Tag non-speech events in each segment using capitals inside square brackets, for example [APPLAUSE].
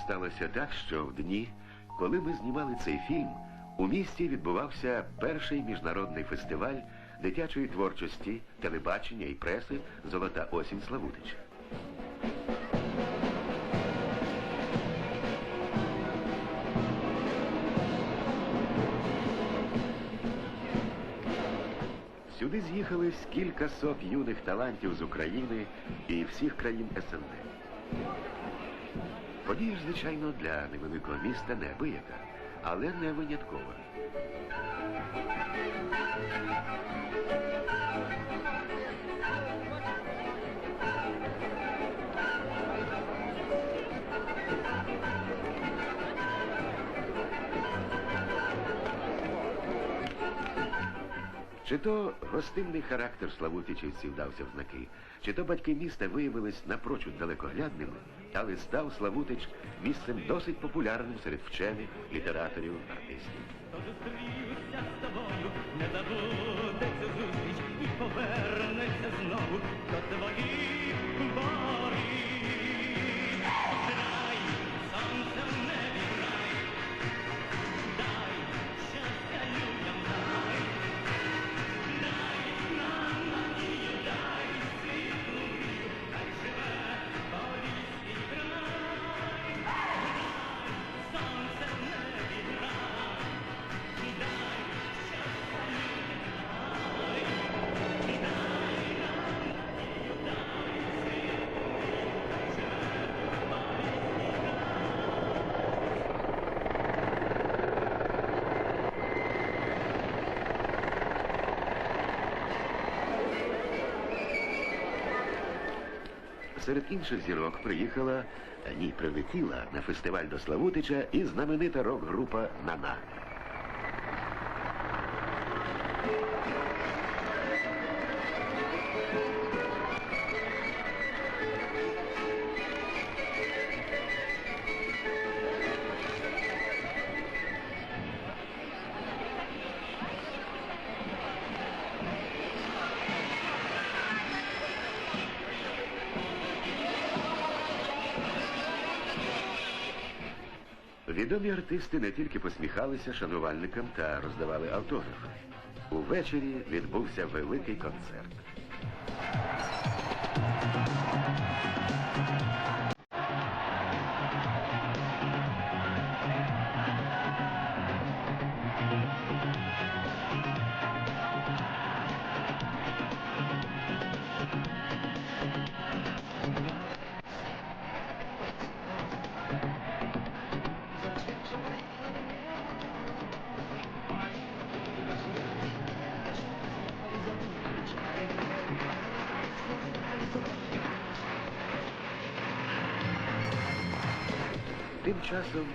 сталося так, що в дні, коли ми знімали цей фільм, у місті відбувався перший міжнародний фестиваль дитячої творчості, телебачення і преси Золота осінь Славутича. Сюди з'їхались кілька сот юних талантів з України і всіх країн СНД. Подія ж, звичайно, для невеликого міста неабияка, але не виняткова. Чи то гостинний характер славутичівців дався в знаки, чи то батьки міста виявились напрочуд далекоглядними, але став Славутич місцем досить популярним серед вчених, літераторів, артистів. Зустрівся з тобою, не забуде цю зустріч і повернеться знову до твоїх борів. Серед інших зірок приїхала, а ні, прилетіла на фестиваль до Славутича і знаменита рок-група Нана. Відомі артисти не тільки посміхалися шанувальникам та роздавали автографи. Увечері відбувся великий концерт. Тим часом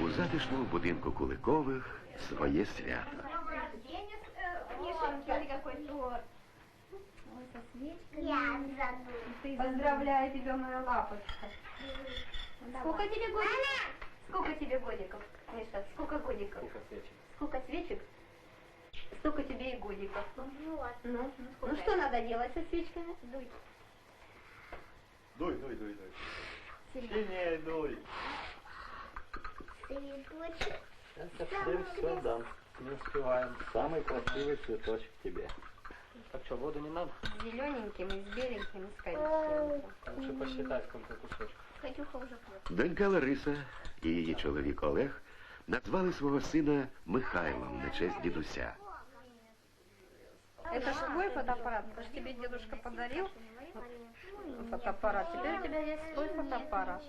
у затишному будинку Куликових своє свято. Поздравляю тебя, моя лапочка. Сколько тебе годиков? Сколько тебе годиков, Миша? Сколько годиков? Сколько свечек? Сколько свечек? Столько тебе и годиков. Вот. Ну, ну что надо делать со свечками? Дуй. Дуй, дуй, дуй, дуй. Сильнее дуй. Цветочек. Сейчас я всем все дам. Не успеваем. Самый красивый цветочек тебе. Так что, воду не надо? С зелененьким, и с беленьким, и с коричневеньким. Лучше посчитай, сколько кусочков. Катюха уже пьет. Донька Лариса і її чоловік Олег назвали свого сина Михайлом на честь дідуся. Это ж твой фотоаппарат, это ж тебе дедушка подарил фотоаппарат. Теперь у тебя есть свой фотоаппарат.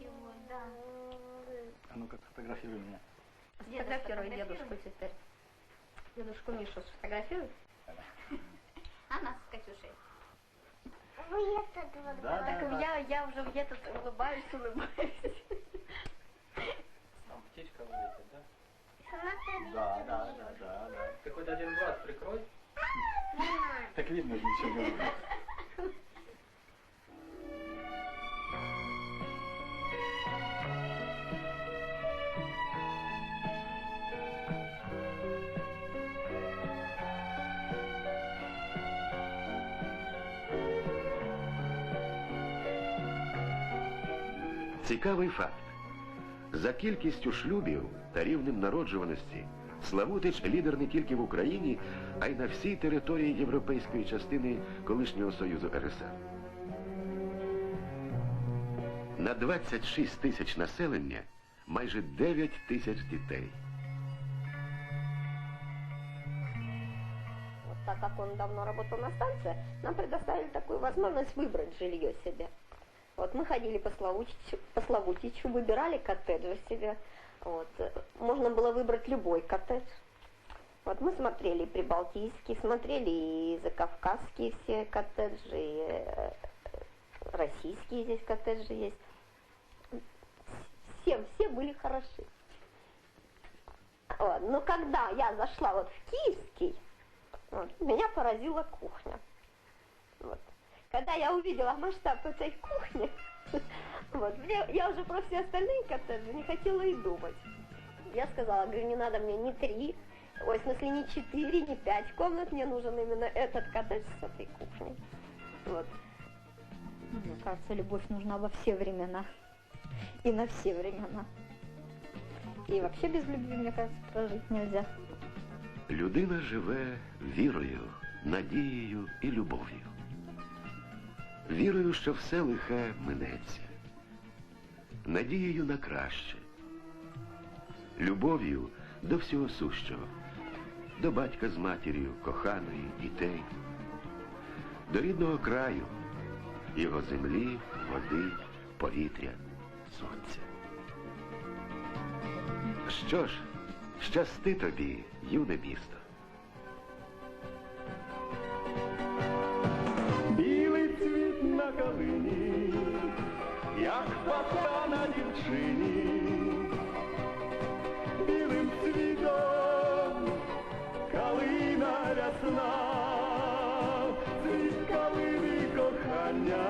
А ну-ка, сфотографируй меня. Сфотографируй дедушку теперь. Дедушку Мишу сфотографируй. А нас с Катюшей. Да, Так да, я, я уже где-то улыбаюсь, улыбаюсь. Там птичка вылетит, да? Да, да, да, да, да. Ты хоть один глаз прикрой. Так видно же ничего не [LAUGHS] Цікавий факт. За кількістю шлюбів та рівнем народжуваності Славутич лідер не тільки в Україні, а й на всій території європейської частини колишнього Союзу РСР. На 26 тисяч населення майже 9 тисяч дітей. Так как он давно работал на станции, нам предоставили такую возможность выбрать жилье себе. Вот мы ходили по Славутичу, по Славутичу выбирали коттеджи себе. Вот. Можно было выбрать любой коттедж. Вот мы смотрели и прибалтийские, смотрели и закавказские все коттеджи, и э, российские здесь коттеджи есть. Все, все были хороши. Вот. Но когда я зашла вот в киевский, вот, меня поразила кухня Вот. Когда я увидела масштаб этой кухни, [LAUGHS] вот, мне, я уже про все остальные коттеджи не хотела и думать. Я сказала, говорю, не надо мне ни три, ой, в смысле не четыре, не пять комнат, мне нужен именно этот коттедж с этой кухней. Вот. Мне кажется, любовь нужна во все времена. И на все времена. И вообще без любви, мне кажется, прожить нельзя. Людина живе вірою, надією і любов'ю. Вірою, що все лихе минеться, надією на краще, любов'ю до всього сущого, до батька з матір'ю, коханої, дітей, до рідного краю, його землі, води, повітря, сонця. Що ж, щасти тобі, юне місто. як паска на дівчині, білим цвітом калина рясна, цвіт калини кохання,